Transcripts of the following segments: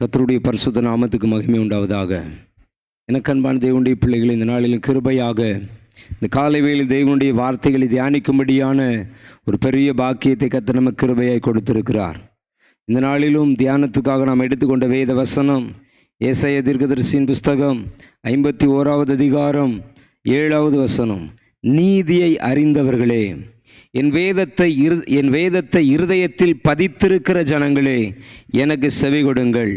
கத்தருடைய பரிசுத்த நாமத்துக்கு மகிமை உண்டாவதாக. எனக்கு அன்பான தேவனுடைய பிள்ளைகள் இந்த நாளிலும் கிருபையாக இந்த காலை வேளையில் தேவனுடைய வார்த்தைகளை தியானிக்கும்படியான ஒரு பெரிய பாக்கியத்தை கத்த நம்ம கிருபையாய் கொடுத்திருக்கிறார். இந்த நாளிலும் தியானத்துக்காக நாம் எடுத்துக்கொண்ட வேத வசனம் ஏசைய தீர்க்கதரிசியின் புஸ்தகம் ஐம்பத்தி ஓராவது அதிகாரம் ஏழாவது வசனம். நீதியை அறிந்தவர்களே என் வேதத்தை இரு என் வேதத்தை இருதயத்தில் பதித்திருக்கிற ஜனங்களே எனக்கு செவி கொடுங்கள்.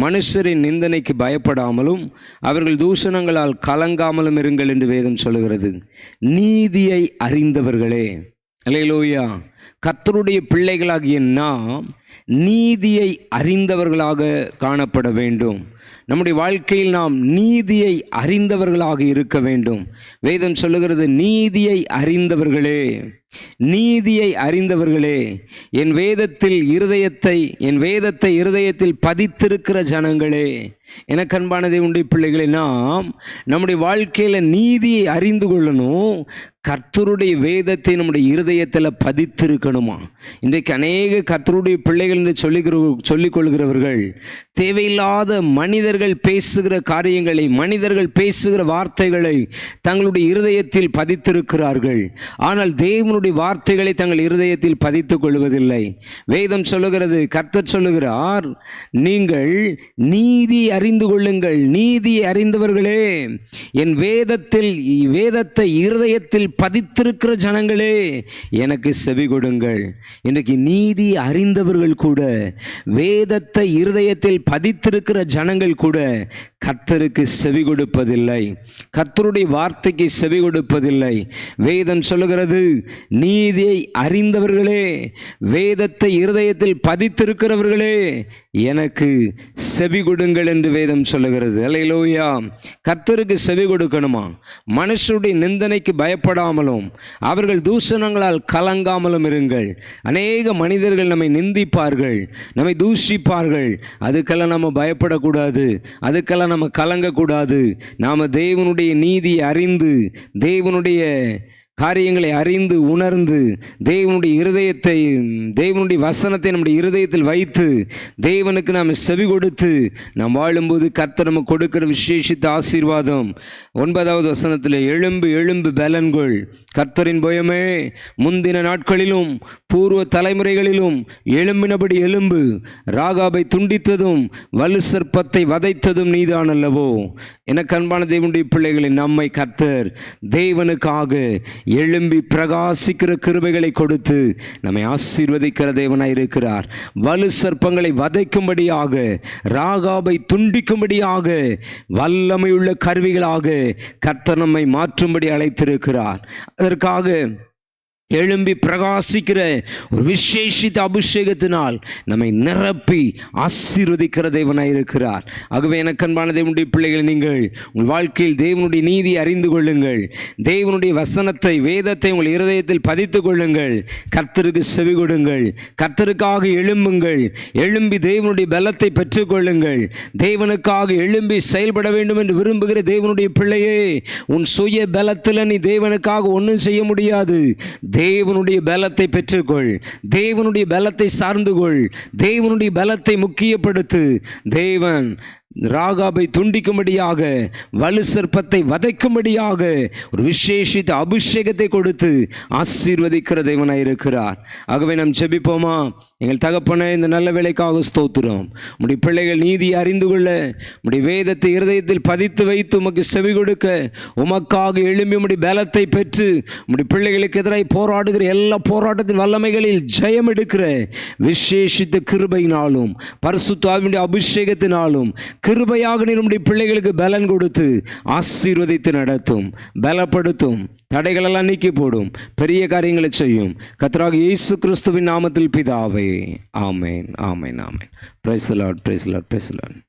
மனுஷரின் நிந்தனைக்கு பயப்படாமலும் அவர்கள் தூஷணங்களால் கலங்காமலும் இருங்கள் என்று வேதம் சொல்லுகிறது. நீதியை அறிந்தவர்களே அலையலோயா கத்தருடைய பிள்ளைகளாகிய நாம் நீதியை அறிந்தவர்களாக காணப்பட வேண்டும். நம்முடைய வாழ்க்கையில் நாம் நீதியை அறிந்தவர்களாக இருக்க வேண்டும். வேதம் சொல்லுகிறது நீதியை அறிந்தவர்களே நீதியை அறிந்தவர்களே. என் வேதத்தில் இருதயத்தை என் வேதத்தை இருதயத்தில் பதித்திருக்கிற ஜனங்களே எனக்கன்பானதை உண்டு பிள்ளைகளை நாம் நம்முடைய வாழ்க்கையில் நீதியை அறிந்து கொள்ளணும். கர்த்தருடைய வேதத்தை நம்முடைய இருதயத்தில் பதித்திருக்கணுமா? இன்றைக்கு அநேக கர்த்தருடைய பிள்ளைகள் என்று சொல்லிக்கிற சொல்லிக்கொள்கிறவர்கள் கொள்கிறவர்கள் தேவையில்லாத மனிதர்கள் பேசுகிற காரியங்களை மனிதர்கள் பேசுகிற வார்த்தைகளை தங்களுடைய இருதயத்தில் பதித்திருக்கிறார்கள். ஆனால் தேவனுடைய வார்த்தைகளை தங்கள் இருதயத்தில் பதித்துக் கொள்வதில்லை. வேதம் சொல்லுகிறது கர்த்தர் சொல்லுகிறார் நீங்கள் நீதி அறிந்து கொள்ளுங்கள் நீதி அறிந்தவர்களே. என் வேதத்தில் வேதத்தை இருதயத்தில் பதித்திருக்கிற ஜனங்களே எனக்கு செவி கொடுங்கள். இன்றைக்கு நீதி அறிந்தவர்கள் கூட வேதத்தை இருதயத்தில் பதித்திருக்கிற ஜனங்கள் கூட கர்த்தருக்கு செவி கொடுப்பதில்லை. கர்த்தருடைய வார்த்தைக்கு செவி கொடுப்பதில்லை. வேதம் சொல்லுகிறது நீதியை அறிந்தவர்களே வேதத்தை இருதயத்தில் பதித்திருக்கிறவர்களே எனக்கு செவி கொடுங்கள் என்று வேதம் சொல்லுகிறது. அலையிலோயா கர்த்தருக்கு செவி கொடுக்கணுமா? மனுஷருடைய நிந்தனைக்கு பயப்படாமலும் அவர்கள் தூஷணங்களால் கலங்காமலும் இருங்கள். அநேக மனிதர்கள் நம்மை நிந்திப்பார்கள் நம்மை தூஷிப்பார்கள். அதுக்கெல்லாம் நம்ம பயப்படக்கூடாது. அதுக்கெல்லாம் நம்ம கலங்கக்கூடாது. நாம் தேவனுடைய நீதியை அறிந்து தேவனுடைய காரியங்களை அறிந்து உணர்ந்து தேவனுடைய இருதயத்தை தேவனுடைய வசனத்தை நம்முடைய இருதயத்தில் வைத்து தேவனுக்கு நாம் செவி கொடுத்து நாம் வாழும்போது கர்த்தர் நம்ம கொடுக்கிற விசேஷித்த ஆசீர்வாதம். ஒன்பதாவது வசனத்தில் எழும்பு எழும்பு பலன்கள். கர்த்தரின் பயமே முந்தின நாட்களிலும் பூர்வ தலைமுறைகளிலும் எழும்பினபடி எலும்பு ராகாபை துண்டித்ததும் வலு சர்ப்பத்தை வதைத்ததும் நீதான் அல்லவோ எனக்கு அன்பான தேவனுடைய பிள்ளைகளை நம்மை கர்த்தர் தேவனுக்காக எழும்பி பிரகாசிக்கிற கிருபைகளை கொடுத்து நம்மை ஆசீர்வதிக்கிற தேவனாய் இருக்கிறார். வலு சர்ப்பங்களை வதைக்கும்படியாக ராகாபை துண்டிக்கும்படியாக வல்லமையுள்ள கருவிகளாக கர்த்தர் நம்மை மாற்றும்படி அழைத்திருக்கிறார். அதற்காக எழும்பி பிரகாசிக்கிற ஒரு விசேஷித்த அபிஷேகத்தினால் நம்மை நிரப்பி ஆசீர்வதிக்கிற தேவனாக இருக்கிறார். ஆகவே எனக்கன்பான தேவனுடைய பிள்ளைகள் நீங்கள் உங்கள் வாழ்க்கையில் தேவனுடைய நீதி அறிந்து கொள்ளுங்கள். தேவனுடைய வசனத்தை வேதத்தை உங்கள் இருதயத்தில் பதித்து கொள்ளுங்கள். கர்த்தருக்கு செவி கொடுங்கள். கர்த்தருக்காக எழும்புங்கள். எழும்பி தேவனுடைய பலத்தை பெற்றுக்கொள்ளுங்கள் தேவனுக்காக எழும்பி செயல்பட வேண்டும் என்று விரும்புகிற தேவனுடைய பிள்ளையே உன் சுய பலத்தில் நீ தேவனுக்காக ஒன்றும் செய்ய முடியாது. தேவனுடைய பலத்தை பெற்றுக்கொள். தேவனுடைய பலத்தை சார்ந்து கொள். தேவனுடைய பலத்தை முக்கியப்படுத்து. தேவன் ராகாபை துண்டிக்கும்படியாக வலு சர்ப்பத்தை வதைக்கும்படியாக ஒரு விசேஷித்த அபிஷேகத்தை கொடுத்து ஆசீர்வதிக்கிற தேவனாக இருக்கிறார். ஆகவே நாம் செபிப்போமா எங்கள் தகப்பன இந்த நல்ல வேலைக்காக ஸ்தோத்துறோம் உடைய பிள்ளைகள் நீதி அறிந்து கொள்ள உடைய வேதத்தை இருதயத்தில் பதித்து வைத்து உமக்கு செவி கொடுக்க உமக்காக எழும்பி உடைய பலத்தை பெற்று உடைய பிள்ளைகளுக்கு எதிராக போராடுகிற எல்லா போராட்டத்தின் வல்லமைகளில் ஜெயம் எடுக்கிற விசேஷித்த கிருபையினாலும் பரிசுத்தாவினுடைய அபிஷேகத்தினாலும் கிருபையாக நம்முடைய பிள்ளைகளுக்கு பலன் கொடுத்து ஆசீர்வதித்து நடத்தும் பலப்படுத்தும் தடைகளெல்லாம் நீக்கி போடும் பெரிய காரியங்களை செய்யும் கத்தராக இயேசு கிறிஸ்துவின் நாமத்தில் பிதாவே. Amen amen amen. Praise Lord praise Lord praise Lord